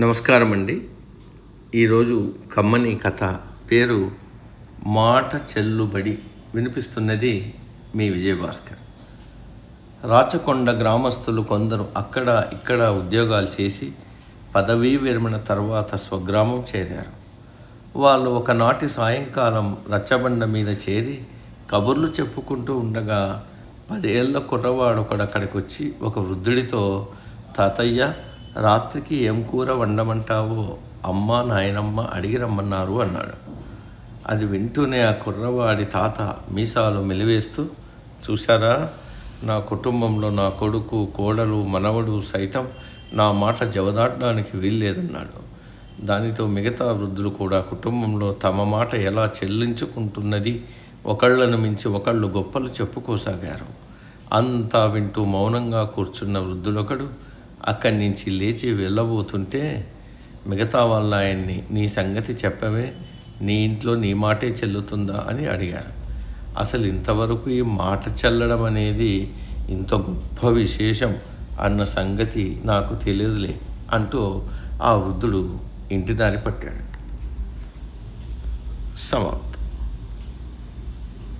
నమస్కారం అండి ఈరోజు కమ్మని కథ పేరు మాట చెల్లుబడి వినిపిస్తున్నది మీ విజయభాస్కర్. రాచకొండ గ్రామస్తులు కొందరు అక్కడ ఇక్కడ ఉద్యోగాలు చేసి పదవీ విరమణ తర్వాత స్వగ్రామం చేరారు. వాళ్ళు ఒకనాటి సాయంకాలం రచ్చబండ మీద చేరి కబుర్లు చెప్పుకుంటూ ఉండగా పదేళ్ళ కుర్రవాడు ఒకడు అక్కడికి వచ్చి ఒక వృద్ధుడితో తాతయ్య రాత్రికి ఏం కూర వండమంటావో? అమ్మ నాయనమ్మ అడిగి రమ్మన్నారు అన్నాడు. అది వింటూనే ఆ కుర్రవాడి తాత మీసాలు మెలివేస్తూ చూశారా? నా కుటుంబంలో నా కొడుకు కోడలు మనవడు సైతం నా మాట జవదాటడానికి వీల్లేదన్నాడు. దానితో మిగతా వృద్ధులు కూడా కుటుంబంలో తమ మాట ఎలా చెల్లించుకుంటున్నది ఒకళ్ళను మించి ఒకళ్ళు గొప్పలు చెప్పుకోసాగారు. అంతా వింటూ మౌనంగా కూర్చున్న వృద్ధులొకడు అక్కడి నుంచి లేచి వెళ్ళబోతుంటే మిగతా వాళ్ళ ఆయన్ని నీ సంగతి చెప్పవే నీ ఇంట్లో నీ మాటే చెల్లుతుందా? అని అడిగారు. అసలు ఇంతవరకు ఈ మాట చల్లడం అనేది ఇంత గొప్ప విశేషం అన్న సంగతి నాకు తెలియదులే అంటూ ఆ వృద్ధుడు ఇంటి దారి పట్టాడు. సమాప్తం.